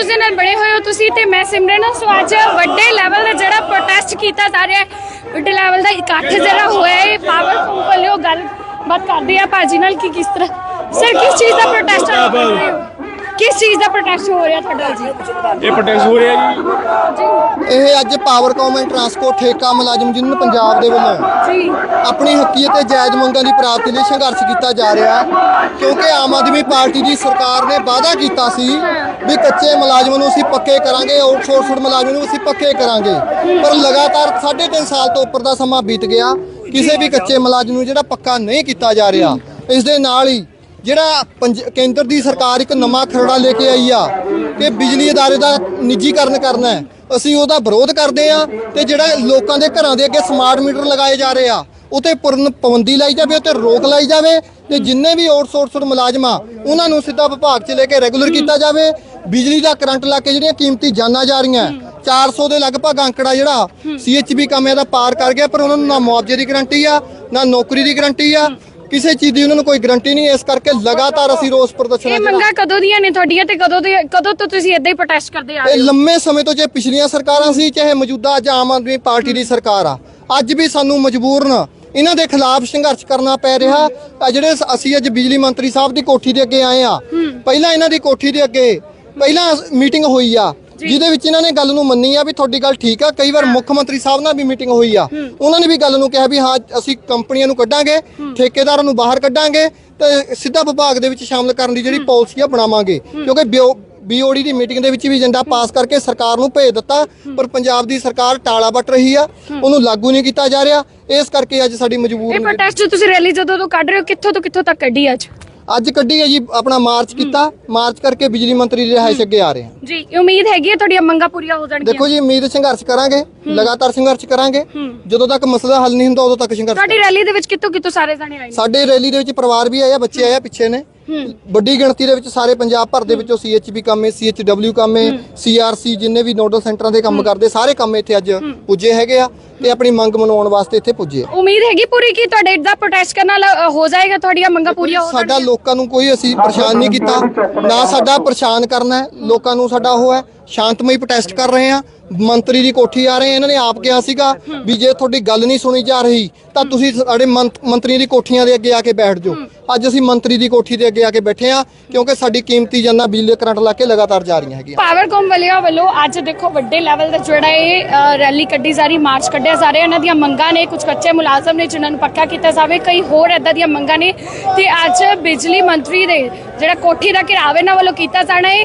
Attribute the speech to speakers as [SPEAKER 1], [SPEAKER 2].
[SPEAKER 1] News ਦੇ ਨਾਲ ਬਣੇ ਹੋਏ ਹੋ ਤੁਸੀਂ ਤੇ ਮੈਂ ਸਿਮਰਨ ਸੋ ਅੱਜ ਵੱਡੇ ਲੈਵਲ ਦਾ ਜਿਹੜਾ ਪ੍ਰੋਟੈਸਟ ਕੀਤਾ ਜਾ ਰਿਹਾ ਹੈ, ਵੱਡੇ ਲੈਵਲ ਦਾ ਇਕੱਠ ਜਿਹੜਾ ਹੋਇਆ ਹੈ ਪਾਵਰ ਫੂਮ ਵੱਲੋਂ ਗੱਲ ਬਾਤ ਕਰਦੇ ਆ ਭਾਜੀ ਨਾਲ ਕਿ ਕਿਸ ਤਰ੍ਹਾਂ? ਸਰ ਕਿਸ ਚੀਜ਼ ਦਾ ਪ੍ਰੋਟੈਸਟ ਕਰ ਰਹੇ ਹੋ? ਕਿਸ ਚੀਜ਼ ਦਾ ਪ੍ਰੋਟੈਸਟ ਹੋ ਰਿਹਾ ਤੁਹਾਡਾ ਜੀ?
[SPEAKER 2] ਇਹ ਪ੍ਰੋਟੈਸਟ ਹੋ ਰਿਹਾ ਜੀ।
[SPEAKER 3] ਇਹ ਅੱਜ ਪਾਵਰਕਾਮ ਐਂਡ ਟਰਾਂਸਪੋਰਟ ਠੇਕਾ ਮੁਲਾਜ਼ਮ ਯੂਨੀਅਨ ਪੰਜਾਬ ਦੇ ਵੱਲੋਂ
[SPEAKER 1] ਜੀ।
[SPEAKER 3] ਆਪਣੀ ਹੱਕੀ ਅਤੇ ਜਾਇਜ਼ ਮੰਗਾਂ ਦੀ ਪ੍ਰਾਪਤੀ ਲਈ ਸੰਘਰਸ਼ ਕੀਤਾ ਜਾ ਰਿਹਾ ਹੈ ਕਿਉਂਕਿ ਆਮ ਆਦਮੀ ਪਾਰਟੀ ਦੀ ਸਰਕਾਰ ਨੇ ਵਾਅਦਾ ਕੀਤਾ ਸੀ ਵੀ ਕੱਚੇ ਮੁਲਾਜ਼ਮਾਂ ਨੂੰ ਅਸੀਂ ਪੱਕੇ ਕਰਾਂਗੇ ਆਊਟਸੋਰਸਡ ਮੁਲਾਜ਼ਮਾਂ ਨੂੰ ਅਸੀਂ ਪੱਕੇ ਕਰਾਂਗੇ। ਪਰ ਲਗਾਤਾਰ 3.5 ਸਾਲ ਤੋਂ ਉੱਪਰ ਦਾ ਸਮਾਂ ਬੀਤ ਗਿਆ ਕਿਸੇ ਵੀ ਕੱਚੇ ਮੁਲਾਜ਼ਮ ਨੂੰ ਜਿਹੜਾ ਪੱਕਾ ਨਹੀਂ ਕੀਤਾ ਜਾ ਰਿਹਾ ਇਸ ਦੇ ਨਾਲ ਹੀ ਜਿਹੜਾ ਕੇਂਦਰ ਦੀ ਸਰਕਾਰ ਇੱਕ ਨਵਾਂ ਖਰੜਾ ਲੈ ਕੇ ਆਈ ਆ ਕਿ ਬਿਜਲੀ ਅਦਾਰੇ ਦਾ ਨਿੱਜੀਕਰਨ ਕਰਨਾ ਹੈ ਅਸੀਂ ਉਹਦਾ ਵਿਰੋਧ ਕਰਦੇ ਆ ਤੇ ਜਿਹੜਾ ਲੋਕਾਂ ਦੇ ਘਰਾਂ ਦੇ ਅੱਗੇ ਸਮਾਰਟ ਮੀਟਰ ਲਗਾਏ ਜਾ ਰਹੇ ਆ ਉਤੇ ਪੂਰਨ ਪਾਬੰਦੀ ਲਾਈ ਜਾਵੇ ਉਤੇ ਰੋਕ ਲਾਈ ਜਾਵੇ ਤੇ ਜਿੰਨੇ ਵੀ ਆਊਟਸੋਰਸਡ ਮੁਲਾਜ਼ਮ ਆ ਉਹਨਾਂ ਨੂੰ ਸਿੱਧਾ ਵਿਭਾਗ 'ਚ ਲੈ ਕੇ ਰੈਗੂਲਰ ਕੀਤਾ ਜਾਵੇ। ਬਿਜਲੀ ਦਾ ਕਰੰਟ ਲਾ ਕੇ ਜਿਹੜੀਆਂ ਕੀਮਤੀ ਜਾਨਾਂ ਜਾ ਰਹੀਆਂ 400 ਦੇ ਲਗਭਗ ਅੰਕੜਾ ਜਿਹੜਾ ਸੀਐਚਬੀ ਕਾਮਿਆਂ ਦਾ ਪਾਰ ਕਰ ਗਿਆ ਪਰ ਉਹਨਾਂ ਨੂੰ ਨਾ ਮੁਆਵਜ਼ੇ ਦੀ ਗਰੰਟੀ ਆ ਨਾ ਨੌਕਰੀ ਦੀ ਗਰੰਟੀ ਆ ਕਿਸੇ ਚੀਜ਼ ਦੀ ਉਹਨਾਂ ਨੂੰ ਕੋਈ ਗਰੰਟੀ ਨਹੀਂ ਇਸ ਕਰਕੇ ਲਗਾਤਾਰ ਅਸੀਂ ਰੋਸ ਪ੍ਰਦਰਸ਼ਨ
[SPEAKER 1] ਇਹ ਮੰਗਾ ਕਦੋਂ ਦੀਆਂ ਨੇ ਤੁਹਾਡੀਆਂ ਤੇ ਕਦੋਂ ਦੇ ਕਦੋਂ ਤੋਂ ਤੁਸੀਂ ਇਦਾਂ ਹੀ ਪ੍ਰੋਟੈਸਟ ਕਰਦੇ ਆ
[SPEAKER 3] ਇਹ
[SPEAKER 1] ਰਹੇ ਹੋ?
[SPEAKER 3] ਲੰਮੇ ਸਮੇਂ ਤੋਂ ਜੇ ਪਿਛਲੀਆਂ ਸਰਕਾਰਾਂ ਸੀ ਚਾਹੇ ਮੌਜੂਦਾ ਅੱਜ ਆਮ ਆਦਮੀ ਪਾਰਟੀ ਦੀ ਸਰਕਾਰ ਆ ਅੱਜ ਵੀ ਸਾਨੂੰ ਮਜਬੂਰਨ ਇਹਨਾਂ ਦੇ ਖਿਲਾਫ ਸੰਘਰਸ਼ ਕਰਨਾ ਪੈ ਰਿਹਾ। ਆ ਜਿਹੜੇ ਅਸੀਂ ਅੱਜ ਬਿਜਲੀ ਮੰਤਰੀ ਸਾਹਿਬ ਦੀ ਕੋਠੀ ਦੇ ਅੱਗੇ ਆਏ ਆ ਪਹਿਲਾਂ ਇਹਨਾਂ ਦੀ ਕੋਠੀ ਦੇ ਅੱਗੇ ਪਹਿਲਾਂ ਮੀਟਿੰਗ ਹੋਈ ਆ ਜਿਹਦੇ ਵਿੱਚ ਇਹਨਾਂ ਨੇ ਗੱਲ ਨੂੰ ਮੰਨੀ ਆ ਵੀ ਤੁਹਾਡੀ ਗੱਲ ਠੀਕ ਆ। ਕਈ ਵਾਰ ਮੁੱਖ ਮੰਤਰੀ ਸਾਹਿਬ ਨਾਲ ਵੀ ਮੀਟਿੰਗ ਹੋਈ ਆ। ਉਹਨਾਂ ਨੇ ਵੀ ਗੱਲ ਨੂੰ ਕਿਹਾ ਵੀ ਹਾਂ ਅਸੀਂ ਕੰਪਨੀਆਂ ਨੂੰ ਕੱਢਾਂਗੇ ਠੇਕੇਦਾਰਾਂ ਨੂੰ ਬਾਹਰ ਕੱਢਾਂਗੇ ਤੇ ਸਿੱਧਾ ਵਿਭਾਗ ਦੇ ਵਿੱਚ ਸ਼ਾਮਲ ਕਰਨ ਦੀ ਜਿਹੜੀ ਪਾਲਿਸੀ ਆ ਬਣਾਵਾਂਗੇ। ਕਿਉਂਕਿ ਬਿਓ ਬੀਓਡੀ ਦੀ ਮੀਟਿੰਗ ਦੇ ਵਿੱਚ ਵੀ ਏਜੰਡਾ ਪਾਸ ਕਰਕੇ ਸਰਕਾਰ ਨੂੰ ਭੇਜ ਦਿੱਤਾ ਪਰ ਪੰਜਾਬ ਦੀ ਸਰਕਾਰ ਟਾਲਾ ਵੱਟ ਰਹੀ ਆ। ਉਹਨੂੰ ਲਾਗੂ ਨਹੀਂ ਕੀਤਾ ਜਾ ਰਿਹਾ। ਇਸ ਕਰਕੇ ਅੱਜ ਸਾਡੀ
[SPEAKER 1] ਇਹ
[SPEAKER 3] ਮਜਬੂਰ
[SPEAKER 1] ਪ੍ਰੋਟੈਸਟ ਤੁਸੀਂ ਰੈਲੀ ਜਦੋਂ ਤੋਂ ਕੱਢ ਰਹੇ ਹੋ ਕਿੱਥੋਂ ਤੋਂ ਕਿੱਥੋਂ ਤੱਕ ਕੱਢੀ ਅੱਜ?
[SPEAKER 3] ਅੱਜ ਕੱਢੀ ਹੈ ਜੀ ਆਪਣਾ ਮਾਰਚ ਕੀਤਾ। ਮਾਰਚ ਕਰਕੇ ਬਿਜਲੀ ਮੰਤਰੀ ਦੀ ਰਿਹਾਇਸ਼ ਅੱਗੇ ਆ ਰਹੇ ਹਾਂ
[SPEAKER 1] ਜੀ ਉਮੀਦ ਹੈਗੀ ਹੈ ਤੁਹਾਡੀਆਂ ਮੰਗਾਂ ਪੂਰੀਆਂ ਹੋ ਜਾਣਗੀਆਂ।
[SPEAKER 3] ਦੇਖੋ ਜੀ ਉਮੀਦ ਸੰਘਰਸ਼ ਕਰਾਂਗੇ ਲਗਾਤਾਰ ਸੰਘਰਸ਼ ਕਰਾਂਗੇ। ਜਦੋਂ ਤੱਕ ਮਸਲਾ ਹੱਲ ਨਹੀਂ ਹੁੰਦਾ ਉਦੋਂ ਤੱਕ ਸੰਘਰਸ਼
[SPEAKER 1] ਤੁਹਾਡੀ ਰੈਲੀ ਦੇ ਵਿੱਚ ਕਿੱਥੋਂ ਕਿੱਥੋਂ ਸਾਰੇ ਜਾਣੇ ਆਏ ਨੇ?
[SPEAKER 3] ਸਾਡੇ ਰੈਲੀ ਦੇ ਵਿੱਚ ਪਰਿਵਾਰ ਵੀ ਆਇਆ ਬੱਚੇ ਆਇਆ ਪਿੱਛੇ ਨੇ। ਵੱਡੀ ਗਿਣਤੀ ਦੇ ਵਿੱਚ ਸਾਰੇ ਪੰਜਾਬ ਭਰ ਦੇ ਵਿੱਚੋਂ ਸੀਐਚਬੀ ਕੰਮੇ ਸੀਐਚਡਬਲਿਊ ਕੰਮੇ ਸੀਆਰਸੀ ਜਿੰਨੇ ਵੀ ਨੋਡਲ ਸੈਂਟਰਾਂ ਦੇ ਕੰਮ ਕਰਦੇ ਸਾਰੇ ਕੰਮ ਇੱਥੇ ਅੱਜ ਪੁੱਜੇ ਹੈਗੇ ਆ ਤੇ ਆਪਣੀ ਮੰਗ ਮਨਾਉਣ ਵਾਸਤੇ ਇੱਥੇ ਪੁੱਜੇ ਆ।
[SPEAKER 1] ਉਮੀਦ ਹੈਗੀ ਪੂਰੀ ਕਿ ਤੁਹਾਡੇ ਦਾ ਪ੍ਰੋਟੈਸਟ ਕਰਨ ਨਾਲ ਹੋ ਜਾਏਗਾ ਤੁਹਾਡੀਆਂ ਮੰਗਾਂ ਪੂਰੀਆਂ ਹੋ
[SPEAKER 3] ਸਾਡਾ ਲੋਕਾਂ ਨੂੰ ਕੋਈ ਅਸੀਂ ਪਰੇਸ਼ਾਨ ਨਹੀਂ ਕੀਤਾ ਨਾ ਸਾਡਾ ਪਰੇਸ਼ਾਨ ਕਰਨਾ ਲੋਕਾਂ ਨੂੰ ਸਾਡਾ ਉਹ ਹੈ, ਸ਼ਾਂਤਮਈ ਪ੍ਰੋਟੈਸਟ ਕਰ ਰਹੇ ਆ ਮੰਤਰੀ ਦੀ ਕੋਠੀ ਆ ਰਹੇ ਇਹਨਾਂ ਨੇ ਆਪ ਕਿਹਾ ਸੀਗਾ ਵੀ ਜੇ ਤੁਹਾਡੀ ਗੱਲ ਨਹੀਂ ਸੁਣੀ ਜਾ ਰਹੀ, ਤਾਂ ਤੁਸੀਂ ਸਾਡੇ ਮੰਤ- ਦੀ ਕੋਠੀਆਂ ਦੇ ਅੱਗੇ ਆ ਕੇ ਬੈਠ ਜਾਓ। ਅੱਜ ਅਸੀਂ ਮੰਤਰੀ ਦੀ ਕੋਠੀ ਦੇ ਅੱਗੇ ਆ ਕੇ ਬੈਠੇ ਆ ਕਿਉਂਕਿ ਸਾਡੀ ਕੀਮਤੀ ਜਾਨਾਂ ਬਿਜਲੀ ਦੇ ਕਰੰਟ ਲਾ ਕੇ ਲਗਾਤਾਰ ਜਾ ਰਹੀਆਂ ਹੈਗੀਆਂ।
[SPEAKER 1] ਪਾਵਰਕੌਮ ਵਾਲਿਆਂ ਵੱਲੋਂ ਅੱਜ ਦੇਖੋ ਵੱਡੇ ਲੈਵਲ ਦਾ ਜਿਹੜਾ ਇਹ ਰੈਲੀ ਕੱਢੀ ਜਾ ਰਹੀ ਮਾਰਚ ਕੱਢਿਆ ਜਾ ਰਿਹਾ। ਇਹਨਾਂ ਦੀਆਂ ਮੰਗਾਂ ਨੇ ਕੁਝ ਕੱਚੇ ਮੁਲਾਜ਼ਮ ਨੇ ਜਿਨ੍ਹਾਂ ਨੂੰ ਪੱਕਾ ਕੀਤਾ ਜਾਵੇ, ਕਈ ਹੋਰ ਏਦਾਂ ਦੀਆਂ ਮੰਗਾਂ ਨੇ। ਤੇ ਅੱਜ ਬਿਜਲੀ ਮੰਤਰੀ ਦੇ ਜਿਹੜਾ ਕੋਠੀ ਦਾ ਘਿਰਾਵ ਇਹਨਾਂ ਵੱਲੋਂ ਕੀਤਾ ਜਾਣਾ ਹੈ